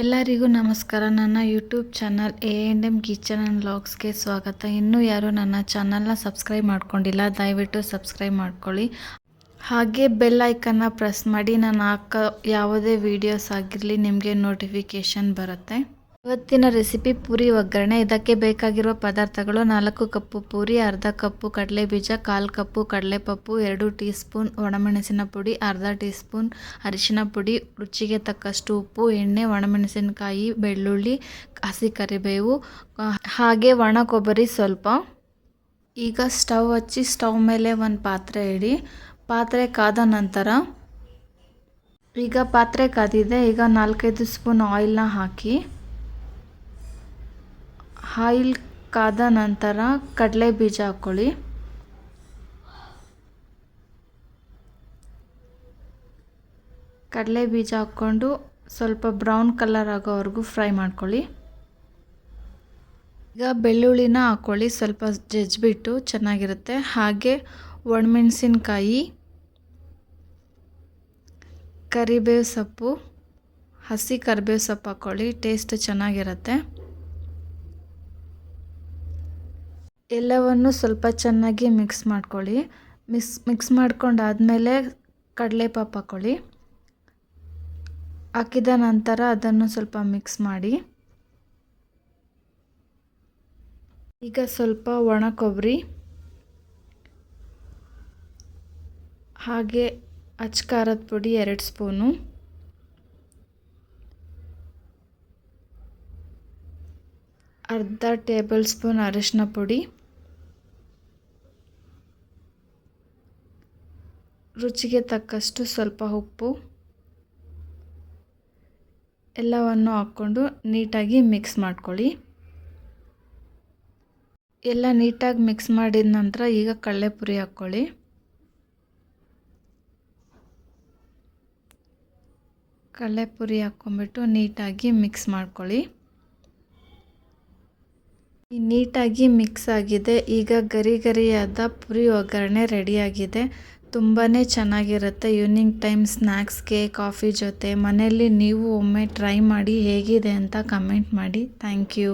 ಎಲ್ಲರಿಗೂ ನಮಸ್ಕಾರ. ನನ್ನ YouTube channel A and M kitchen and ವ್ಲಾಗ್ಸ್ಗೆ ಸ್ವಾಗತ. ಇನ್ನೂ ಯಾರು ನನ್ನ ಚಾನಲ್ನ ಸಬ್ಸ್ಕ್ರೈಬ್ ಮಾಡ್ಕೊಂಡಿಲ್ಲ, ದಯವಿಟ್ಟು ಸಬ್ಸ್ಕ್ರೈಬ್ ಮಾಡ್ಕೊಳ್ಳಿ. ಹಾಗೆ ಬೆಲ್ ಐಕನ್ನ ಪ್ರೆಸ್ ಮಾಡಿ. ನಾನು ಹಾಕೋ ಯಾವುದೇ ವೀಡಿಯೋಸ್ ಆಗಿರಲಿ ನಿಮಗೆ ನೋಟಿಫಿಕೇಷನ್ ಬರುತ್ತೆ. ಇವತ್ತಿನ ರೆಸಿಪಿ ಪೂರಿ ಒಗ್ಗರಣೆ. ಇದಕ್ಕೆ ಬೇಕಾಗಿರುವ ಪದಾರ್ಥಗಳು ನಾಲ್ಕು ಕಪ್ಪು ಪೂರಿ, ಅರ್ಧ ಕಪ್ಪು ಕಡಲೆ ಬೀಜ ಕಾಲು ಕಪ್ಪು ಕಡಲೆಪಪ್ಪು, ಎರಡು ಟೀ ಸ್ಪೂನ್ ಒಣಮೆಣಸಿನ ಪುಡಿ, ಅರ್ಧ ಟೀ ಸ್ಪೂನ್ ಅರಿಶಿನ ಪುಡಿ, ರುಚಿಗೆ ತಕ್ಕಷ್ಟು ಉಪ್ಪು, ಎಣ್ಣೆ, ಒಣಮೆಣಸಿನಕಾಯಿ, ಬೆಳ್ಳುಳ್ಳಿ, ಹಸಿ ಕರಿಬೇವು, ಹಾಗೆ ಒಣ ಕೊಬ್ಬರಿ ಸ್ವಲ್ಪ. ಈಗ ಸ್ಟವ್ ಹಚ್ಚಿ ಸ್ಟವ್ ಮೇಲೆ ಒಂದು ಪಾತ್ರೆ ಇಡಿ. ಪಾತ್ರೆ ಕಾದ ನಂತರ ಈಗ ಪಾತ್ರೆ ಕಾದಿದೆ. ಈಗ ನಾಲ್ಕೈದು ಸ್ಪೂನ್ ಆಯಿಲ್ನ ಹಾಕಿ. ಆಯಿಲ್ ಕಾದ ನಂತರ ಕಡಲೆ ಬೀಜ ಹಾಕ್ಕೊಳ್ಳಿ ಕಡಲೆ ಬೀಜ ಹಾಕ್ಕೊಂಡು ಸ್ವಲ್ಪ ಬ್ರೌನ್ ಕಲರ್ ಆಗೋವರೆಗೂ ಫ್ರೈ ಮಾಡ್ಕೊಳ್ಳಿ. ಈಗ ಬೆಳ್ಳುಳ್ಳಿನ ಹಾಕ್ಕೊಳ್ಳಿ ಸ್ವಲ್ಪ ಜಜ್ಜಿಬಿಟ್ಟು ಚೆನ್ನಾಗಿರುತ್ತೆ. ಹಾಗೆ ಒಣಮೆಣಸಿನ್ಕಾಯಿ, ಕರಿಬೇವು ಸೊಪ್ಪು, ಹಸಿ ಕರಿಬೇವು ಸೊಪ್ಪು ಹಾಕ್ಕೊಳ್ಳಿ ಟೇಸ್ಟ್ ಚೆನ್ನಾಗಿರುತ್ತೆ. ಎಲ್ಲವನ್ನು ಸ್ವಲ್ಪ ಚೆನ್ನಾಗಿ ಮಿಕ್ಸ್ ಮಾಡ್ಕೊಳ್ಳಿ. ಮಿಕ್ಸ್ ಮಿಕ್ಸ್ ಮಾಡ್ಕೊಂಡಾದಮೇಲೆ ಕಡಲೆಪಾಪು ಹಾಕ್ಕೊಳ್ಳಿ ಹಾಕಿದ ನಂತರ ಅದನ್ನು ಸ್ವಲ್ಪ ಮಿಕ್ಸ್ ಮಾಡಿ. ಈಗ ಸ್ವಲ್ಪ ಒಣ ಕೊಬ್ಬರಿ. ಹಾಗೆ ಅಚ್ ಖಾರದ ಪುಡಿ ಎರಡು ಸ್ಪೂನು. ಅರ್ಧ ಟೇಬಲ್ ಸ್ಪೂನ್ ಅರಿಶಿನ ಪುಡಿ. ರುಚಿಗೆ ತಕ್ಕಷ್ಟು ಸ್ವಲ್ಪ ಉಪ್ಪು, ಎಲ್ಲವನ್ನು ಹಾಕ್ಕೊಂಡು ನೀಟಾಗಿ ಮಿಕ್ಸ್ ಮಾಡ್ಕೊಳ್ಳಿ. ಎಲ್ಲ ನೀಟಾಗಿ ಮಿಕ್ಸ್ ಮಾಡಿದ ನಂತರ ಈಗ ಕಡಲೆಪುರಿ ಹಾಕ್ಕೊಳ್ಳಿ. ಕಡಲೆಪುರಿ ಹಾಕ್ಕೊಂಬಿಟ್ಟು ನೀಟಾಗಿ ಮಿಕ್ಸ್ ಮಾಡ್ಕೊಳ್ಳಿ. ಈ ನೀಟಾಗಿ ಮಿಕ್ಸ್ ಆಗಿದೆ, ಈಗ ಗರಿ ಗರಿಯಾದ ಪುರಿ ಒಗ್ಗರಣೆ ರೆಡಿಯಾಗಿದೆ ತುಂಬಾ ಚೆನ್ನಾಗಿರುತ್ತೆ. ಈವ್ನಿಂಗ್ ಟೈಮ್ ಸ್ನ್ಯಾಕ್ಸ್ಗೆ ಕಾಫಿ ಜೊತೆ ಮನೆಯಲ್ಲಿ ನೀವು ಒಮ್ಮೆ ಟ್ರೈ ಮಾಡಿ ಹೇಗಿದೆ ಅಂತ ಕಮೆಂಟ್ ಮಾಡಿ. Thank you